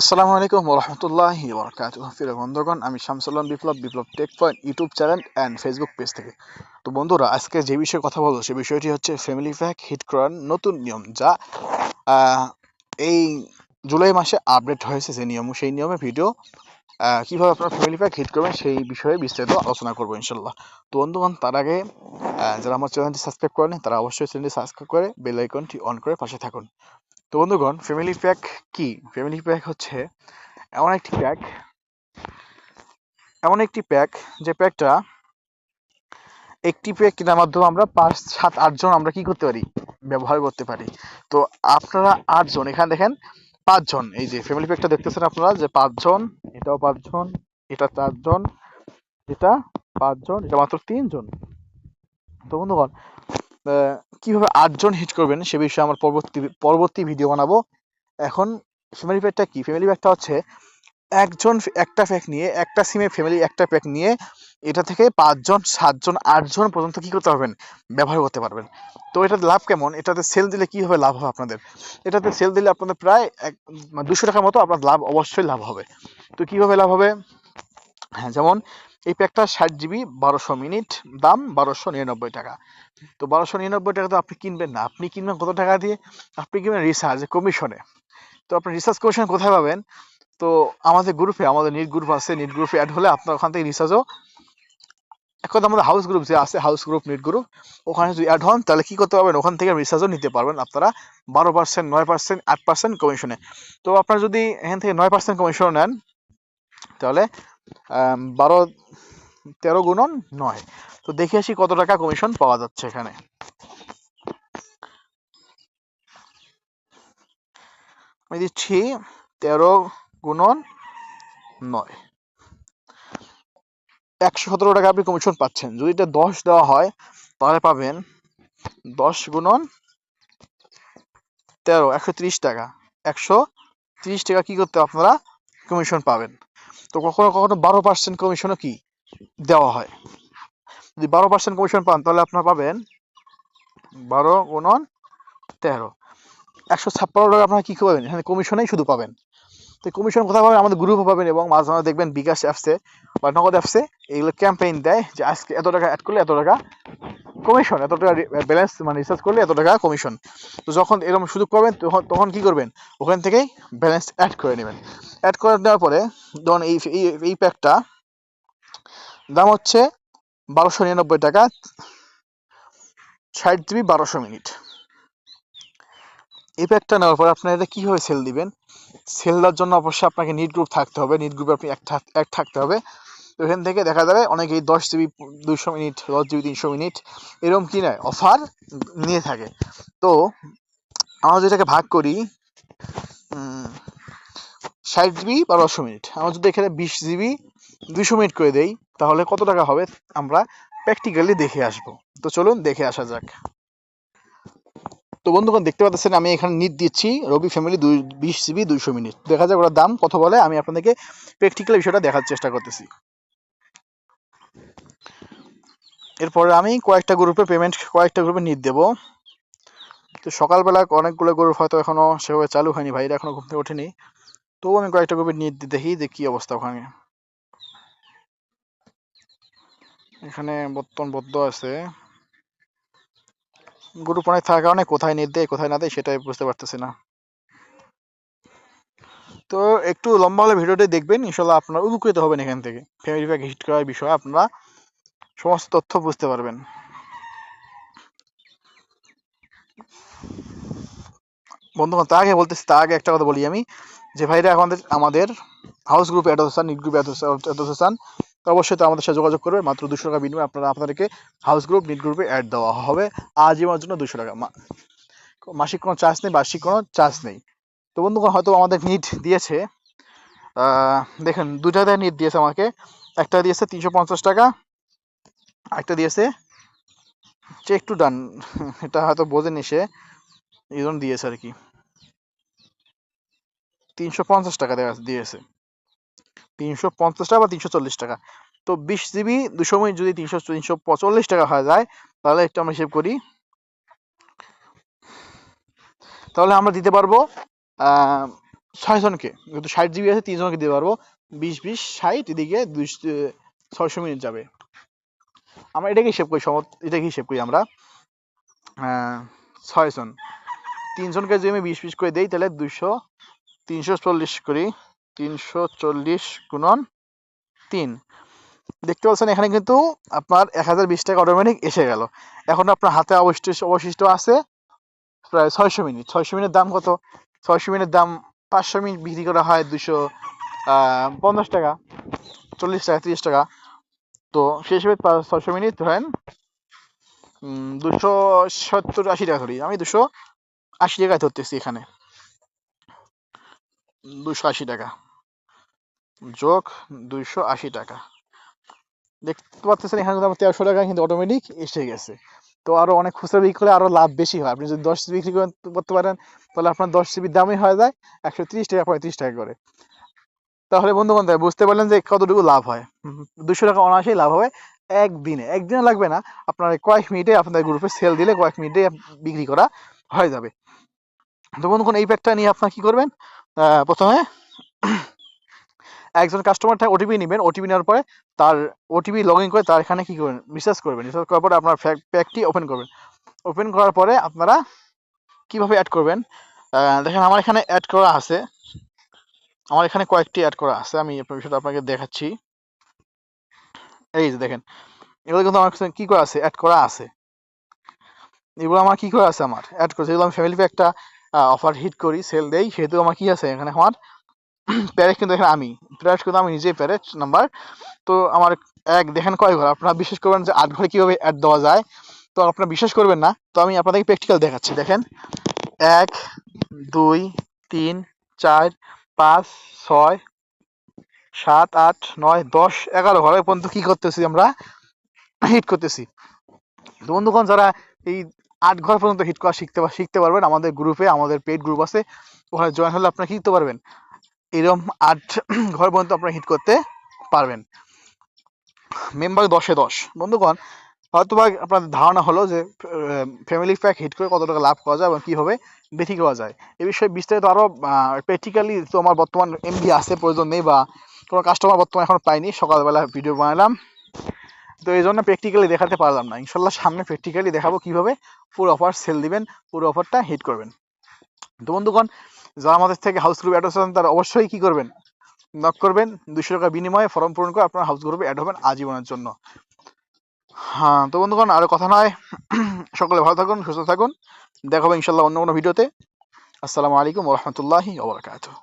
আসসালামু আলাইকুম রহমতুল্লাহ বরকাত ফিরে বন্ধুগণ, আমি Shamsullah Biplob Biplob tech point YouTube channel and Facebook page থেকে। তো বন্ধুরা, আজকে যে বিষয়ে কথা বলব, সে বিষয়টি হচ্ছে ফ্যামিলি প্যাক হিট করার নতুন নিয়ম, যা এই জুলাই মাসে আপডেট হয়েছে যে নিয়ম, সেই নিয়মে ভিডিও কীভাবে আপনারা ফ্যামিলি প্যাক হিট করবেন, সেই বিষয়ে বিস্তারিত আলোচনা করব ইনশাল্লাহ তো বন্ধুগণ, তার আগে যারা আমার চ্যানেলটি সাবস্ক্রাইব করেন তারা অবশ্যই চ্যানেলটি সাবস্ক্রাইব করে বেল আইকনটি অন করে পাশে থাকুন। তো বন্ধুগণ ফ্যামিলি প্যাক কি? ফ্যামিলি প্যাক হচ্ছে এমন একটি প্যাক এমন একটি প্যাক যে প্যাকটা একটি প্যাক কেনার মাধ্যমে আমরা পাঁচ, সাত আটজন আমরা কি করতে পারি? ব্যবহার করতে পারি। তো আপনারা আটজন এখানে দেখেন পাঁচজন এই যে ফ্যামিলি প্যাকটা দেখতেছেন আপনারা যে পাঁচজন এটাও পাঁচজন এটা চারজন এটা পাঁচজন এটা মাত্র তিনজন তো বন্ধুগণ কীভাবে আটজন হিট করবেন সে বিষয়ে আমার পরবর্তী পরবর্তী ভিডিও বানাবো। এখন ফ্যামিলি প্যাকটা কি? ফ্যামিলি প্যাকটা হচ্ছে একজন একটা প্যাক নিয়ে, একটা সিমে ফ্যামিলি একটা প্যাক নিয়ে এটা থেকে পাঁচজন, সাতজন, আটজন পর্যন্ত কি করতে পারবেন? ব্যবহার করতে পারবেন। তো এটাতে লাভ কেমন? এটাতে সেল দিলে কি হবে লাভ হবে আপনাদের? এটাতে সেল দিলে আপনাদের প্রায় এক দুশো টাকার মতো আপনার লাভ অবশ্যই লাভ হবে। তো কীভাবে লাভ হবে? হ্যাঁ যেমন এই প্যাকটা ষাট জিবি বারোশো মিনিট, দাম বারোশো নিরানব্বই টাকা। তো বারোশো নিরানব্বই টাকা তো আপনি কিনবেন না। আপনি কিনবেন কত টাকা দিয়ে? আপনি কিনবেন রিচার্জ কমিশনে তো আপনি রিচার্জ কমিশন কোথায় পাবেন? তো আমাদের গ্রুপে আমাদের নিট গ্রুপ আছে। নিট গ্রুপে অ্যাড হলে আপনার ওখান থেকে এক কথা আমাদের হাউস গ্রুপ যে আছে হাউস গ্রুপ নিট গ্রুপ ওখানে যদি অ্যাড হন, তাহলে কি করতে পারবেন? ওখান থেকে রিচার্জও নিতে পারবেন আপনারা বারো পার্সেন্ট নয় পার্সেন্ট আট পার্সেন্ট কমিশনে তো আপনার যদি এখান থেকে নয় পার্সেন্ট কমিশন নেন, তাহলে বারো, তেরো গুণন নয়। তো দেখে আসি কত টাকা কমিশন পাওয়া যাচ্ছে এখানে। আমি দিচ্ছি তেরো গুণন নয়। একশো সতেরো টাকা আপনি কমিশন পাচ্ছেন। যদি এটা দশ দেওয়া হয়, তাহলে পাবেন দশ গুণন তেরো, একশো ত্রিশ টাকা। একশো ত্রিশ টাকা কি করতে আপনারা? কমিশন পাবেন। তো কখনো কখনো বারো পার্সেন্ট কমিশনও কি দেওয়া হয়। যদি বারো পার্সেন্ট কমিশন পান, তাহলে আপনার পাবেন বারো গুণন তেরো। একশো ছাপ্পান্ন টাকা আপনারা কি পাবেন? এখানে কমিশনেই শুধু পাবেন। তো কমিশন কোথায় পাবেন? আমাদের গ্রুপে পাবেন এবং মাঝে মাঝে দেখবেন বিকাশ অ্যাপসে বা নগদ অ্যাপসে এগুলো ক্যাম্পেইন দেয় যে আজকে এত টাকা অ্যাড করলে এত টাকা কমিশন এত টাকা ব্যালেন্স মানে রিচার্জ করলে এত টাকা কমিশন তো যখন এরকম সুযোগ পাবেন, তখন তখন কি করবেন? ওখান থেকেই ব্যালেন্স অ্যাড করে নেবেন। অ্যাড করে দেওয়ার পরে, ধরুন এই, এই- প্যাকটা দাম হচ্ছে বারোশো নিরানব্বই টাকা, ষাট জিবি বারোশো মিনিট। এই প্যাকটা নেওয়ার পরে আপনার এটা কীভাবে সেল দিবেন? সেল দেওয়ার জন্য অবশ্যই আপনাকে নিট গ্রুপ থাকতে হবে। নিট গ্রুপে আপনি এক এক থাকতে হবে। তো এখান থেকে দেখা যাবে অনেকেই দশ জিবি দুশো মিনিট, দশ জিবি, তিনশো মিনিট এরকম কি নেয় অফার নিয়ে থাকে। তো আমরা যেটাকে ভাগ করি ষাট জিবি বা বারোশো মিনিট। আমরা যদি এখানে বিশ জিবি দুইশো মিনিট করে দেই, তাহলে কত টাকা হবে? আমরা প্র্যাকটিক্যালি দেখে আসব। তো চলুন দেখে আসা যাক। তো বন্ধুগণ, দেখতে পাচ্ছেন আমি এখানে নিট দিচ্ছি রবি ফ্যামিলি দুই, বিশ জিবি দুইশো মিনিট। দেখা যাক ওটার দাম কত বলে। আমি আপনাদেরকে প্র্যাকটিক্যাল বিষয়টা দেখার চেষ্টা করতেছি। এরপরে আমি কয়েকটা গ্রুপে পেমেন্ট কয়েকটা গ্রুপে নিট দেবো। তো সকালবেলা অনেকগুলো গ্রুপ হয়তো এখনও সেভাবে চালু হয়নি, ভাইরা এখনও ঘুম থেকে ওঠেনি। তবুও আমি কয়েকটা নিট দিয়ে দেখি যে কি অবস্থা ওখানে। এখানে বর্তমান বদ্ধ আছে। গ্রুপ অনেক থাকার কারণে কোথায় নেট দেয়, কোথায় না দেয় সেটাই বুঝতে পারতেছি না। তো একটু লম্বা হলে ভিডিওটি দেখবেন ইনশাল্লাহ আপনারা উপকৃত হবেন এখান থেকে। ফ্যামিলি প্যাক হিট করার বিষয়ে আপনারা সমস্ত তথ্য বুঝতে পারবেন। বন্ধুগণ, তার আগে বলতেছি, তার আগে একটা কথা বলি আমি। যে ভাইরা আমাদের আমাদের হাউস গ্রুপে অ্যাড হতে চান নিট গ্রুপে অ্যাড হতে চান তো অবশ্যই তো আমাদের সাথে যোগাযোগ করবে। মাত্র দুশো টাকা বিনিময়ে আপনারা আপনাদেরকে হাউস গ্রুপ নিট গ্রুপে অ্যাড দেওয়া হবে। আজীবনের জন্য দুশো টাকা। মাসিক কোনো চার্জ নেই, বার্ষিক কোনো চার্জ নেই। তো বন্ধুগণ, হয়তো আমাদের নিট দিয়েছে। দেখেন দুইটাতে নিট দিয়েছে আমাকে। একটা দিয়েছে তিনশো পঞ্চাশ টাকা একটা দিয়েছে যে একটু ডান এটা হয়তো বোঝেনি সে, এই দিয়েছে আর কি। তিনশো পঞ্চাশ টাকা দেওয়া দিয়েছে। তিনশো পঞ্চাশ টাকা বা তিনশো চল্লিশ টাকা। তো বিশ জিবি দুশো মিনিট যদি তিনশো তিনশো পঁয়তাল্লিশ টাকা হয়ে যায় তাহলে একটু আমরা হিসেব করি। তাহলে আমরা দিতে পারব আহ, ছয় জনকে যেহেতু ষাট জিবি আছে তিনজনকে দিতে পারব। বিশ বিশ ষাট এদিকে ছয়শো মিনিট যাবে। আমরা এটাকে হিসেব করি সমত এটাকে হিসেব করি আমরা। আহ, ছয় জন তিনজনকে যদি আমি বিশ বিশ করে দিই তাহলে দুইশো তিনশো চল্লিশ করি, তিনশো চল্লিশ গুণন তিন। দেখতে পাচ্ছেন, এখানে কিন্তু আপনার এক হাজার বিশ টাকা অটোমেটিক এসে গেল। এখন আপনার হাতে অবশিষ্ট অবশিষ্ট আছে প্রায় ছয়শো মিনিট। ছয়শো মিনিট দাম কত? ছয়শো মিনিট দাম পাঁচশো মিনিট বিক্রি করা হয় দুশো পঞ্চাশ টাকা, চল্লিশ টাকা, তিরিশ টাকা। তো সেই হিসেবে ছয়শো মিনিট ধরেন দুশো সত্তর আশি টাকা ধরি। আমি দুশো আশি টাকায় ধরতেছি এখানে। দুশো আশি টাকা। যোগ দুইশো আশি টাকা। দেখতে পাচ্ছেন এখানে আমার তেরোশো টাকা, কিন্তু অটোমেটিক এসে গেছে। তো আরও অনেক খুচরা বিক্রি করলে আরও লাভ বেশি হয়। আপনি যদি দশ বিক্রি করতে পারেন, তাহলে আপনার দশ জিবির দামই হয়ে যায় একশো ত্রিশ টাকা, পঁয়ত্রিশ টাকা করে। তাহলে বন্ধু বান্ধব বুঝতে পারলেন যে কতটুকু লাভ হয়। দুশো টাকা অনায়াসেই লাভ হবে একদিনে। একদিনে লাগবে না। আপনার কয়েক মিনিটে আপনাদের গ্রুপে সেল দিলে কয়েক মিনিটে বিক্রি করা হয়ে যাবে। তো বন্ধুগণ, এই প্যাকটা নিয়ে আপনার কি করবেন? প্রথমে একজন কাস্টমার থেকে ওটিপি নেবেন। ওটিপি নেওয়ার পরে তার ওটিপি লগ ইন করে তার এখানে কি করবেন? রিসার্চ করবেন। রিসার্চ করার পরে আপনার প্যাকটি ওপেন করবেন। ওপেন করার পরে আপনারা কীভাবে অ্যাড করবেন? দেখেন আমার এখানে অ্যাড করা আছে। আমার এখানে কয়েকটি অ্যাড করা আছে। আমি আপনার বিষয়টা আপনাকে দেখাচ্ছি। এই যে দেখেন, এগুলো কিন্তু আমার কি করা আছে? অ্যাড করা আছে। এগুলো আমার কি করা আছে? আমার অ্যাড করেছে যেগুলো আমি ফ্যামিলি প্যাকটা অফার হিট করি সেল দেই। সেহেতু আমার কি আছে এখানে আমার প্যারেট কিন্তু এখানে আমি। প্যারেট কিন্তু আমি নিজেই প্যারেট নাম্বার তো আমার এক, দেখেন কয় ঘর? আপনারা বিশ্বাস করবেন যে আট ঘরে কীভাবে অ্যাড দেওয়া যায়? তো আপনারা বিশ্বাস করবেন না। তো আমি আপনাদেরকে প্র্যাকটিক্যাল দেখাচ্ছি, দেখেন। এক, দুই, তিন, চার, পাঁচ, ছয়, সাত, আট, নয়, দশ, এগারো ঘরে পর্যন্ত কি করতেছি আমরা? হিট করতেছি। বন্ধুগণ, যারা এই আট ঘর পর্যন্ত হিট করা শিখতে শিখতে পারবেন আমাদের গ্রুপে আমাদের পেড গ্রুপ আছে। ওখানে জয়েন হলে আপনারা শিখতে পারবেন? এরকম আট ঘর পর্যন্ত আপনারা হিট করতে পারবেন। মেম্বার দশে দশ। বন্ধুগণ হয়তো বা আপনাদের ধারণা হলো যে ফ্যামিলি প্যাক হিট করে কত টাকা লাভ করা যায় এবং কীভাবে বিক্রি করা যায়। এ বিষয়ে বিস্তারিত আরও প্র্যাকটিক্যালি তো আমার বর্তমান এমবি আছে প্রয়োজন নেই বা কোনো কাস্টমার বর্তমানে এখন পাইনি সকালবেলা ভিডিও বানালাম। তো এই জন্য প্র্যাকটিক্যালি দেখাতে পারলাম না। ইনশাল্লাহ সামনে প্র্যাকটিক্যালি দেখাবো কীভাবে পুরো অফার সেল দিবেন, পুরো অফারটা হিট করবেন। তো বন্ধুগণ, যারা আমাদের থেকে হাউস গ্রুপ অ্যাড হচ্ছেন, তারা অবশ্যই কি করবেন? নক করবেন দুশো টাকা বিনিময়ে ফর্ম পূরণ করে আপনার হাউস গ্রুপে অ্যাড হবেন আজীবনের জন্য। হ্যাঁ তো বন্ধুগণ, আরও কথা নয়। সকলে ভালো থাকুন, সুস্থ থাকুন। দেখা হবে ইনশাল্লাহ অন্য কোনো ভিডিওতে আসসালামু আলাইকুম রহমতুল্লাহি ওবরাকাতুহ